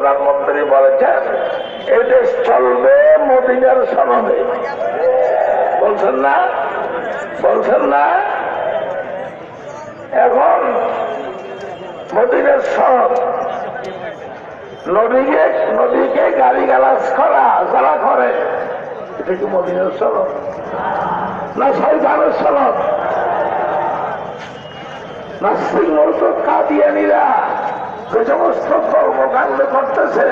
প্রধানমন্ত্রী বলেছেন, এই দেশ চলবে মোদিনের সনদে। বলছেন না? বলছেন না? এখন মোদিনের সনদ নদীকে নদীকে গাড়ি গালাজ করা, যারা করে, এটা কি মদিনের সনদ? না শৈতানের সনদ? নাস্তিক মূলত কাদিয়ানিরা যে সমস্ত কর্মকাণ্ড করতেছে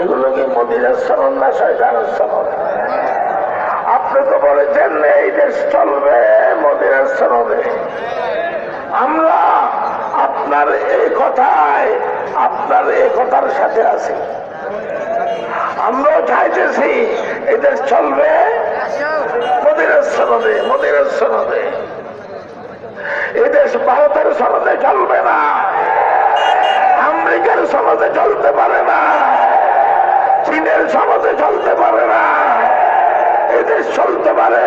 এগুলো কি মদিনের সনদ না শৈতানের সনদ আপনি তো বলেছেন, এই দেশ চলবে মদিনের সনদে আমরা আপনার এই কথায়, আপনার এই কথার সাথে আছি। আমরাও চাইতেছি এদের চলবে মদিনের সনদে মদিনের সনদে এই দেশ ভারতের সনদে চলবে না সনদে চলতে পারে না। চীনের সনদে চলতে পারে না। এই দেশ চলতে পারে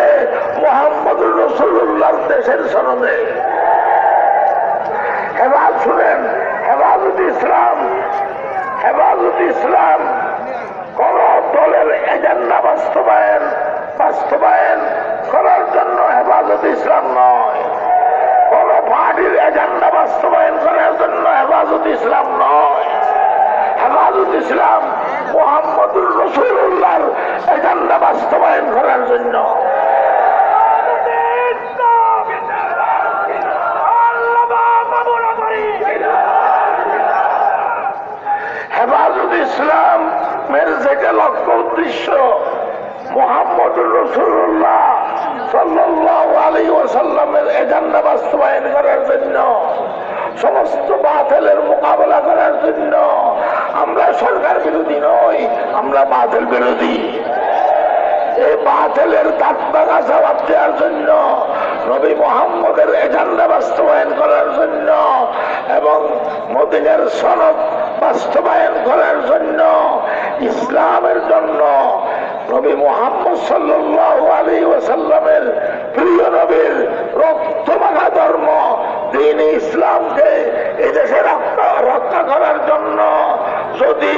মোহাম্মদ রসুল্লাহ দেশের সনদে হেফাজ শুনেন হেফাজত ইসলাম হেফাজত ইসলাম কোন দলের এজেন্ডা বাস্তবায়ন বাস্তবায়ন করার জন্য হেফাজত ইসলাম নয় কোন পার্টির এজেন্ডা বাস্তবায়ন করার জন্য হেফাজত ইসলাম নয় হেফাজত ইসলাম মোহাম্মদুর রসুল্লাহর এজেন্ডা বাস্তবায়ন করার জন্য হেফাজত ইসলামের যেটা লক্ষ্য উদ্দেশ্য মোহাম্মদ রসুল্লাহ সাল্লাহ ওসাল্লামের এজেন্ডা বাস্তবায়ন করার জন্য, সমস্ত বাতিলের মোকাবেলা করার জন্য। আমরা সরকার বিরোধী নই, আমরা বাতিল বিরোধী। এই বাতিলের তাৎপাকা জবাব দেওয়ার জন্য, নবী মোহাম্মদের এজেন্ডা বাস্তবায়ন করার জন্য এবং মদিনের সনদ বাস্তবায়ন করার জন্য, ইসলামের জন্য নবী মোহাম্মদ সাল্লাহ আলী ওসাল্লামের প্রিয় নবীর রক্তমাখা ধর্ম দিন ইসলামকে এদেশে দেশে রক্ষা করার জন্য যদি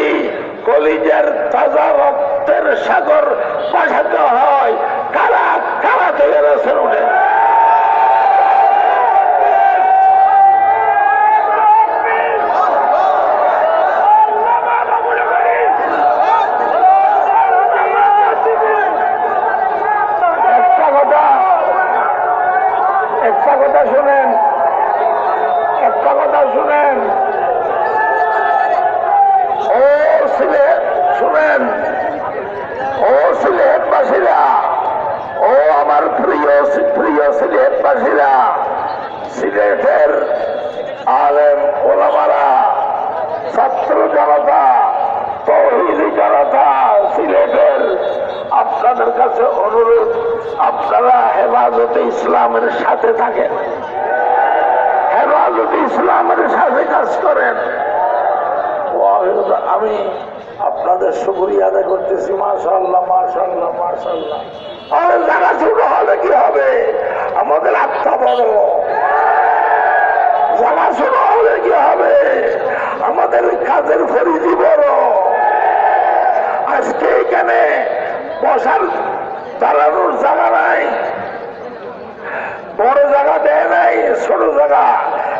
কলিজের তাজা রক্তের সাগর বাসাতে হয়, কারা কারা থেকে রয়েছেন একটা কথা একটা কথা শুনেন একটা কথা শুনেন ও সিলেট শুনেন ও সিলেটবাসীরা ও আমার প্রিয় প্রিয় সিলেটবাসীরা সিলেটের আলেম ওলামারা ছাত্র জনতা তহিদি জনতা সিলেটের আপনাদের কাছে অনুরোধ আপনারা হেফাজতে ইসলামের সাথে থাকেন। হেফাজতে ইসলামের সাথে কাজ করেন। আমি আপনাদের সুপুরি আদায় করতেছি। মাশাল্লাহ মাশাল্লাহ মাশাল্লাহ আর জায়গা ছোট হলে কি হবে? আমাদের আত্মা বড়। জায়গা ছোট হলে কি হবে? আমাদের কাজের ফরিদি বড়। আজকে এখানে বসার দাঁড়ানোর জায়গা নাই। বড় জায়গা দেয় নাই, ছোট জায়গা।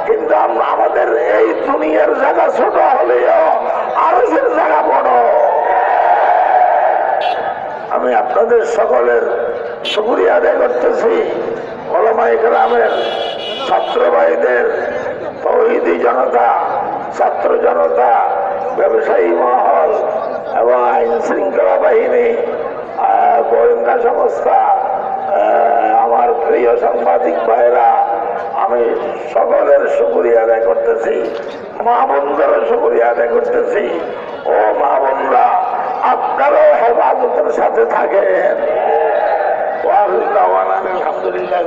কিন্তু আমাদের এই দুনিয়ার জায়গা ছোট হলেও আরসের জায়গা বড়। আমি আপনাদের সকলের সুপুরিয়া আদায় করতেছি। ওলামাই গ্রামের ছাত্র ভাইদের জনতা, ছাত্র জনতা সংস্থা আমার প্রিয় সাংবাদিক ভাইরা আমি সকলের সুপুরিয়া আদায় করতেছি। মা বন্ধুর সুপুরিয়া আদায় করতেছি। ও মা বোনরা, আপনারাও হেফাজতের সাথে থাকেন। আলহামদুলিল্লাহ